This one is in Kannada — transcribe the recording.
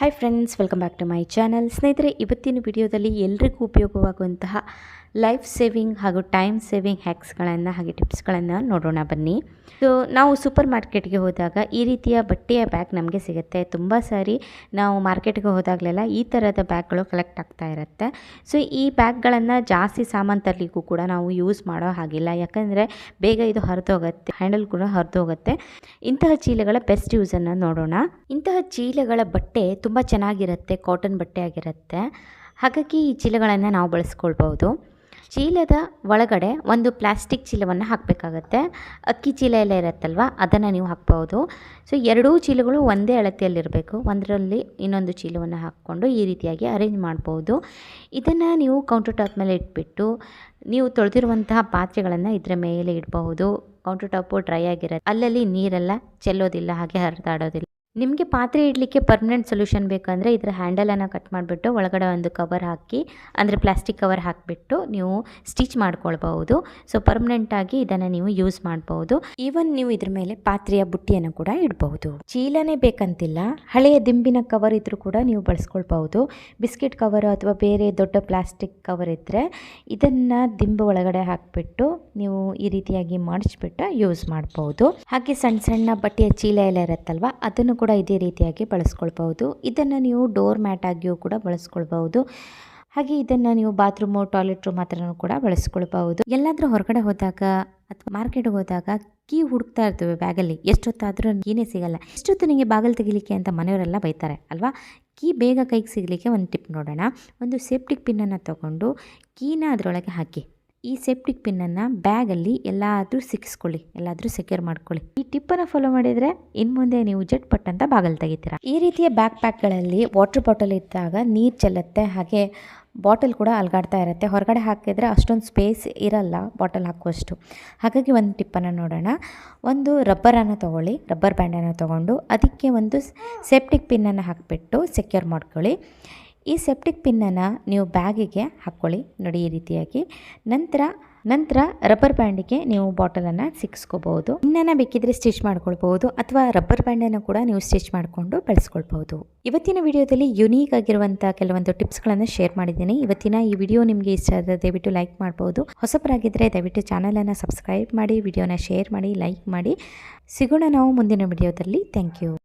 Hi friends welcome back to my channel ಸ್ನೇಹಿತರೆ, ಇವತ್ತಿನ ವಿಡಿಯೋದಲ್ಲಿ ಎಲ್ರಿಗೂ ಉಪಯೋಗವಾಗುವಂತಹ ಲೈಫ್ ಸೇವಿಂಗ್ ಹಾಗೂ ಟೈಮ್ ಸೇವಿಂಗ್ ಹ್ಯಾಕ್ಸ್ಗಳನ್ನು ಹಾಗೆ ಟಿಪ್ಸ್ಗಳನ್ನು ನೋಡೋಣ ಬನ್ನಿ. ಸೊ ನಾವು ಸೂಪರ್ ಮಾರ್ಕೆಟ್ಗೆ ಹೋದಾಗ ಈ ರೀತಿಯ ಬಟ್ಟೆಯ ಬ್ಯಾಗ್ ನಮಗೆ ಸಿಗುತ್ತೆ. ತುಂಬ ಸಾರಿ ನಾವು ಮಾರ್ಕೆಟ್ಗೆ ಹೋದಾಗಲೆಲ್ಲ ಈ ಥರದ ಬ್ಯಾಗ್ಗಳು ಕಲೆಕ್ಟ್ ಆಗ್ತಾ ಇರುತ್ತೆ. ಸೊ ಈ ಬ್ಯಾಗ್ಗಳನ್ನು ಜಾಸ್ತಿ ಸಾಮಾನು ತರಲಿಕ್ಕೂ ಕೂಡ ನಾವು ಯೂಸ್ ಮಾಡೋ ಹಾಗಿಲ್ಲ. ಯಾಕಂದರೆ ಬೇಗ ಇದು ಹರಿದೋಗುತ್ತೆ ಹ್ಯಾಂಡಲ್ ಕೂಡ ಹರಿದೋಗುತ್ತೆ. ಇಂತಹ ಚೀಲಗಳ ಬೆಸ್ಟ್ ಯೂಸನ್ನು ನೋಡೋಣ. ಇಂತಹ ಚೀಲಗಳ ಬಟ್ಟೆ ತುಂಬ ಚೆನ್ನಾಗಿರುತ್ತೆ ಕಾಟನ್ ಬಟ್ಟೆ ಆಗಿರುತ್ತೆ. ಹಾಗಾಗಿ ಈ ಚೀಲಗಳನ್ನು ನಾವು ಬಳಸ್ಕೊಳ್ಬೋದು ಚೀಲದ ಒಳಗಡೆ ಒಂದು ಪ್ಲಾಸ್ಟಿಕ್ ಚೀಲವನ್ನು ಹಾಕಬೇಕಾಗತ್ತೆ. ಅಕ್ಕಿ ಚೀಲ ಎಲ್ಲ ಇರುತ್ತಲ್ವ, ಅದನ್ನು ನೀವು ಹಾಕ್ಬೋದು ಸೊ ಎರಡೂ ಚೀಲಗಳು ಒಂದೇ ಅಳತೆಯಲ್ಲಿರಬೇಕು. ಒಂದರಲ್ಲಿ ಇನ್ನೊಂದು ಚೀಲವನ್ನು ಹಾಕ್ಕೊಂಡು ಈ ರೀತಿಯಾಗಿ ಅರೇಂಜ್ ಮಾಡ್ಬೋದು ಇದನ್ನು ನೀವು ಕೌಂಟರ್ ಟಾಪ್ ಮೇಲೆ ಇಟ್ಬಿಟ್ಟು, ನೀವು ತೊಳೆದಿರುವಂತಹ ಪಾತ್ರೆಗಳನ್ನು ಇದರ ಮೇಲೆ ಇಡಬಹುದು. ಕೌಂಟರ್ ಟಾಪು ಡ್ರೈ ಆಗಿರುತ್ತೆ. ಅಲ್ಲಲ್ಲಿ ನೀರೆಲ್ಲ ಚೆಲ್ಲೋದಿಲ್ಲ, ಹಾಗೆ ಹರಿದಾಡೋದಿಲ್ಲ. ನಿಮಗೆ ಪಾತ್ರೆ ಇಡಲಿಕ್ಕೆ ಪರ್ಮನೆಂಟ್ ಸೊಲ್ಯೂಷನ್ ಬೇಕಂದರೆ ಇದರ ಹ್ಯಾಂಡಲನ್ನು ಕಟ್ ಮಾಡಿಬಿಟ್ಟು ಒಳಗಡೆ ಒಂದು ಕವರ್ ಹಾಕಿ, ಅಂದರೆ ಪ್ಲಾಸ್ಟಿಕ್ ಕವರ್ ಹಾಕಿಬಿಟ್ಟು ನೀವು ಸ್ಟಿಚ್ ಮಾಡ್ಕೊಳ್ಬಹುದು. ಸೊ ಪರ್ಮನೆಂಟಾಗಿ ಇದನ್ನು ನೀವು ಯೂಸ್ ಮಾಡ್ಬೋದು ಈವನ್ ನೀವು ಇದ್ರ ಮೇಲೆ ಪಾತ್ರೆಯ ಬುಟ್ಟಿಯನ್ನು ಕೂಡ ಇಡಬಹುದು. ಚೀಲನೇ ಬೇಕಂತಿಲ್ಲ, ಹಳೆಯ ದಿಂಬಿನ ಕವರ್ ಇದ್ರೂ ಕೂಡ ನೀವು ಬಳಸ್ಕೊಳ್ಬಹುದು. ಬಿಸ್ಕೆಟ್ ಕವರ್ ಅಥವಾ ಬೇರೆ ದೊಡ್ಡ ಪ್ಲಾಸ್ಟಿಕ್ ಕವರ್ ಇದ್ದರೆ ಇದನ್ನು ದಿಂಬು ಒಳಗಡೆ ಹಾಕಿಬಿಟ್ಟು ನೀವು ಈ ರೀತಿಯಾಗಿ ಮಾಡಿಸ್ಬಿಟ್ಟು ಯೂಸ್ ಮಾಡ್ಬೋದು ಹಾಗೆ ಸಣ್ಣ ಸಣ್ಣ ಬಟ್ಟೆಯ ಚೀಲ ಎಲ್ಲ ಇರುತ್ತಲ್ವ, ಅದನ್ನು ಇದೇ ರೀತಿಯಾಗಿ ಬಳಸ್ಕೊಳ್ಬಹುದು. ಇದನ್ನು ನೀವು ಡೋರ್ ಮ್ಯಾಟ್ ಆಗಿಯೂ ಕೂಡ ಬಳಸ್ಕೊಳ್ಬಹುದು. ಹಾಗೆ ಇದನ್ನು ನೀವು ಬಾತ್ರೂಮು ಟಾಯ್ಲೆಟ್ ರೂಮ್ ಹತ್ರನೂ ಕೂಡ ಬಳಸ್ಕೊಳ್ಬಹುದು. ಎಲ್ಲಾದರೂ ಹೊರಗಡೆ ಹೋದಾಗ ಅಥವಾ ಮಾರ್ಕೆಟ್ಗೆ ಹೋದಾಗ ಕೀ ಹುಡುಕ್ತಾ ಇರ್ತೇವೆ ಬ್ಯಾಗಲ್ಲಿ ಎಷ್ಟೊತ್ತಾದರೂ ಕೀನೇ ಸಿಗಲ್ಲ. ಎಷ್ಟೊತ್ತು ನಿಮಗೆ ಬಾಗಿಲು ತೆಗಿಲಿಕ್ಕೆ ಅಂತ ಮನೆಯವರೆಲ್ಲ ಬೈತಾರೆ, ಅಲ್ವಾ? ಕೀ ಬೇಗ ಕೈಗೆ ಸಿಗಲಿಕ್ಕೆ ಒಂದು ಟಿಪ್ ನೋಡೋಣ. ಒಂದು ಸೇಫ್ಟಿಕ್ ಪಿನ್ನನ್ನು ತಗೊಂಡು ಕೀನ ಅದರೊಳಗೆ ಹಾಕಿ. ಈ ಸೆಪ್ಟಿಕ್ ಪಿನ್ನನ್ನು ಬ್ಯಾಗಲ್ಲಿ ಎಲ್ಲಾದರೂ ಸಿಕ್ಕಿಸ್ಕೊಳ್ಳಿ ಎಲ್ಲಾದರೂ ಸೆಕ್ಯೂರ್ ಮಾಡ್ಕೊಳ್ಳಿ. ಈ ಟಿಪ್ಪನ್ನು ಫಾಲೋ ಮಾಡಿದರೆ ಇನ್ನು ಮುಂದೆ ನೀವು ಜೆಟ್ ಪಟ್ ಅಂತ ಬಾಗಲ್ ತೆಗಿತೀರಾ. ಈ ರೀತಿಯ ಬ್ಯಾಕ್ ಪ್ಯಾಕ್ಗಳಲ್ಲಿ ವಾಟರ್ ಬಾಟಲ್ ಇದ್ದಾಗ ನೀರು ಚೆಲ್ಲುತ್ತೆ, ಹಾಗೆ ಬಾಟಲ್ ಕೂಡ ಅಲ್ಗಾಡ್ತಾ ಇರುತ್ತೆ. ಹೊರಗಡೆ ಹಾಕಿದರೆ ಅಷ್ಟೊಂದು ಸ್ಪೇಸ್ ಇರಲ್ಲ ಬಾಟಲ್ ಹಾಕುವಷ್ಟು. ಹಾಗಾಗಿ ಒಂದು ಟಿಪ್ಪನ್ನು ನೋಡೋಣ. ಒಂದು ರಬ್ಬರನ್ನು ತೊಗೊಳ್ಳಿ ರಬ್ಬರ್ ಬ್ಯಾಂಡನ್ನು ತೊಗೊಂಡು ಅದಕ್ಕೆ ಒಂದು ಸೆಪ್ಟಿಕ್ ಪಿನ್ನನ್ನು ಹಾಕಿಬಿಟ್ಟು ಸೆಕ್ಯೂರ್ ಮಾಡ್ಕೊಳ್ಳಿ. ಈ ಸೆಪ್ಟಿಕ್ ಪಿನ್ನನ್ನು ನೀವು ಬ್ಯಾಗಿಗೆ ಹಾಕ್ಕೊಳ್ಳಿ. ನೋಡಿ, ಈ ರೀತಿಯಾಗಿ. ನಂತರ ನಂತರ ರಬ್ಬರ್ ಬ್ಯಾಂಡಿಗೆ ನೀವು ಬಾಟಲನ್ನು ಸಿಕ್ಸ್ಕೋಬಹುದು. ಇನ್ನನ್ನು ಬೇಕಿದ್ರೆ ಸ್ಟಿಚ್ ಮಾಡ್ಕೊಳ್ಬಹುದು ಅಥವಾ ರಬ್ಬರ್ ಬ್ಯಾಂಡನ್ನು ಕೂಡ ನೀವು ಸ್ಟಿಚ್ ಮಾಡಿಕೊಂಡು ಬಳಸ್ಕೊಳ್ಬಹುದು. ಇವತ್ತಿನ ವಿಡಿಯೋದಲ್ಲಿ ಯುನೀಕ್ ಆಗಿರುವಂತಹ ಕೆಲವೊಂದು ಟಿಪ್ಸ್ಗಳನ್ನು ಶೇರ್ ಮಾಡಿದ್ದೀನಿ. ಇವತ್ತಿನ ಈ ವಿಡಿಯೋ ನಿಮಗೆ ಇಷ್ಟ ಆದರೆ ದಯವಿಟ್ಟು ಲೈಕ್ ಮಾಡ್ಬೋದು. ಹೊಸಬರಾಗಿದ್ದರೆ ದಯವಿಟ್ಟು ಚಾನಲನ್ನು ಸಬ್ಸ್ಕ್ರೈಬ್ ಮಾಡಿ, ವಿಡಿಯೋನ ಶೇರ್ ಮಾಡಿ ಲೈಕ್ ಮಾಡಿ. ಸಿಗೋಣ ನಾವು ಮುಂದಿನ ವಿಡಿಯೋದಲ್ಲಿ. Thank you